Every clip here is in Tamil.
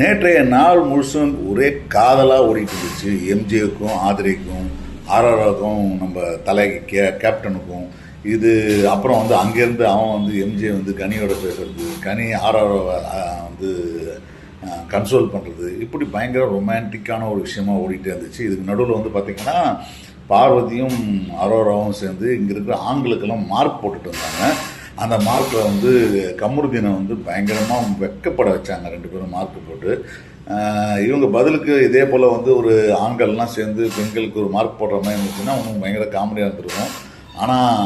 நேற்றைய நாள் முழுசும் ஒரே காதலாக ஓடிட்டு இருந்துச்சு. எம்ஜிவுக்கும் ஆதிரைக்கும் ஆர்ஆர்க்கும் நம்ம தலை கே கேப்டனுக்கும். இது அப்புறம் வந்து அங்கேருந்து அவன் வந்து எம்ஜே வந்து கனியோட பேசுறது கனி ஆர்ஆர் வந்து கன்சோல் பண்ணுறது இப்படி பயங்கர ரொமான்டிக்கான ஒரு விஷயமா ஓடிட்டே இருந்துச்சு. இதுக்கு நடுவில் வந்து பார்த்திங்கன்னா பார்வதியும் அரோராவும் சேர்ந்து இங்கே இருக்கிற ஆண்களுக்கெல்லாம் மார்க் போட்டுட்டு வந்தாங்க. அந்த மார்க்கில் வந்து கமருதீனை வந்து பயங்கரமாக வெக்கப்பட வச்சாங்க ரெண்டு பேரும் மார்க் போட்டு. இவங்க பதிலுக்கு இதே போல் வந்து ஒரு ஆண்கள்லாம் சேர்ந்து பெண்களுக்கு ஒரு மார்க் போடுற மாதிரி இருந்துச்சுன்னா அவனுக்கு பயங்கர காமெடியாக இருந்திருக்கும். ஆனால்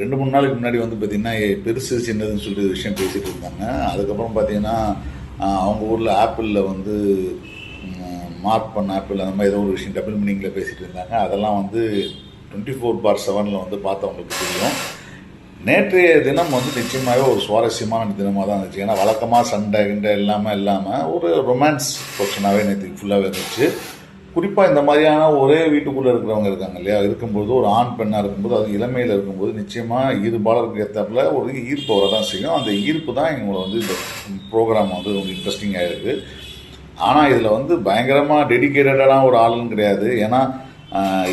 ரெண்டு மூணு நாளைக்கு முன்னாடி வந்து பார்த்திங்கன்னா பெருசு சின்னதுன்னு சொல்லிட்டு விஷயம் பேசிகிட்டு இருந்தாங்க. அதுக்கப்புறம் பார்த்தீங்கன்னா அவங்க ஊரில் ஆப்பிளில் வந்து மார்க் பண்ண ஆப்பிள் அந்த மாதிரி ஏதோ ஒரு விஷயம் டபுள் மீனிங்கில் பேசிகிட்டு இருந்தாங்க. அதெல்லாம் வந்து டுவெண்ட்டி ஃபோர் பார் செவனில் வந்து பார்த்தவங்களுக்கு தெரியும். நேற்றைய தினம் வந்து நிச்சயமாகவே ஒரு சுவாரஸ்யமான தினமாக தான் இருந்துச்சு. ஏன்னா வழக்கமாக சண்டை கிண்டை எல்லாமே இல்லாமல் ஒரு ரொமான்ஸ் போர்ஷனாகவே நேற்று ஃபுல்லாகவே இருந்துச்சு. குறிப்பாக இந்த மாதிரியான ஒரே வீட்டுக்குள்ளே இருக்கிறவங்க இருக்காங்க இல்லையா? இருக்கும்போது ஒரு ஆண் பெண்ணாக இருக்கும்போது அது இளமையில் இருக்கும்போது நிச்சயமாக ஈடுபாளருக்கு ஏற்றாப்புல ஒரு ஈர்ப்பு வர தான் செய்யும். அந்த ஈர்ப்பு தான் எங்களை வந்து இந்த ப்ரோக்ராம் வந்து ரொம்ப இன்ட்ரெஸ்டிங்காக இருக்குது ஆனால் இதில் வந்து பயங்கரமாக டெடிக்கேட்டடான ஒரு ஆளுன்னு கிடையாது. ஏன்னா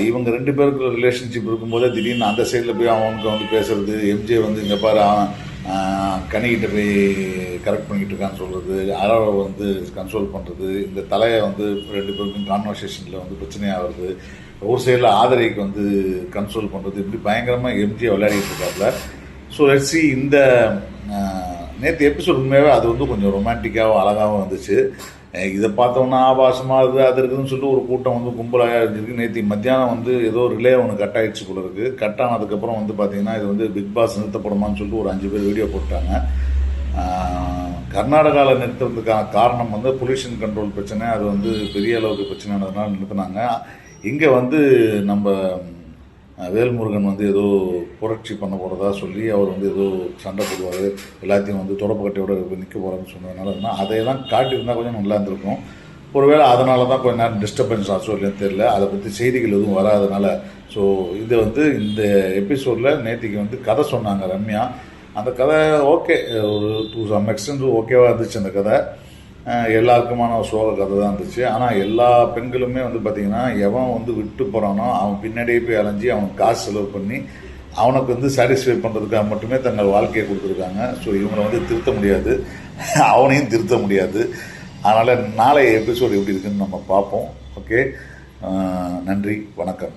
இவங்க ரெண்டு பேருக்கு ரிலேஷன்ஷிப் இருக்கும்போதே திடீர்னு அந்த சைடில் போய் அவனுக்கு வந்து பேசுறது எம்ஜே வந்து இங்கே பாரு அவன் கனிக்கிட்ட போய் கரெக்ட் பண்ணிக்கிட்டு இருக்கான்னு சொல்கிறது அறவை வந்து கன்சோல் பண்ணுறது இந்த தலையை வந்து ரெண்டு பேருக்கும் கான்வர்சேஷனில் வந்து பிரச்சனையாகிறது ஒரு சைடில் ஆதரைக்கு வந்து கன்சோல் பண்ணுறது இப்படி பயங்கரமாக எம்ஜே விளையாடிட்டு இருக்காப்புல ஸோ லெட்ஸி இந்த நேற்று எபிசோட் உண்மையாகவே அது வந்து கொஞ்சம் ரொமான்டிக்காகவும் அழகாகவும் வந்துச்சு. இதை பார்த்தோன்னா ஆபாசமாக இருக்குது அது இருக்குதுன்னு சொல்லிட்டு ஒரு கூட்டம் வந்து கும்பலாக இருந்துருக்கு. நேற்று மத்தியானம் வந்து ஏதோ ரிலே ஒன்று கட் ஆகிடுச்சு போல இருக்குது கட் ஆனதுக்கப்புறம் வந்து பார்த்தீங்கன்னா இது வந்து பிக் பாஸ் நிறுத்தப்படுமான்னு சொல்லிட்டு ஒரு அஞ்சு பேர் வீடியோ போட்டாங்க. கர்நாடகாவில் நிறுத்துறதுக்கான காரணம் வந்து பொல்யூஷன் கண்ட்ரோல் பிரச்சனை. அது வந்து பெரிய அளவுக்கு பிரச்சனைனதுனால நிறுத்தினாங்க. இங்கே வந்து நம்ம வேல்முருகன் வந்து ஏதோ புரட்சி பண்ண போகிறதா சொல்லி அவர் வந்து ஏதோ சண்டை போடுவார். எல்லாத்தையும் வந்து தொடப்பு கட்டையோட நிற்க போகிறான்னு சொன்னதுனால என்ன அதையெல்லாம் காட்டியிருந்தால் கொஞ்சம் நல்லா இருந்திருக்கும். ஒருவேளை அதனால தான் கொஞ்ச நேரம் டிஸ்டர்பன்ஸ் ஆச்சோ இல்லைன்னு தெரில அதை பற்றி செய்திகள் எதுவும் வராதனால ஸோ இது வந்து இந்த எபிசோடில் நேத்திக்கு வந்து கதை சொன்னாங்க ரம்யா. அந்த கதை ஓகே ஒரு டூ சம் எக்ஸ்டென்ட் ஓகேவாக இருந்துச்சு அந்த கதை. எல்லாருக்குமான ஒரு சோக கதை தான் இருந்துச்சு. ஆனால் எல்லா பெண்களுமே வந்து பார்த்திங்கன்னா எவன் வந்து விட்டு போகிறானோ அவன் பின்னாடியே போய் அலைஞ்சி அவன் காசு செலவு பண்ணி அவனுக்கு வந்து சாட்டிஸ்ஃபை பண்ணுறதுக்காக மட்டுமே தங்கள் வாழ்க்கையை கொடுத்துருக்காங்க. ஸோ இவங்களை வந்து திருத்த முடியாது. அவனையும் திருத்த முடியாது. அதனால் நாளைய எபிசோடு எப்படி இருக்குன்னு நம்ம பார்ப்போம். ஓகே நன்றி. வணக்கம்.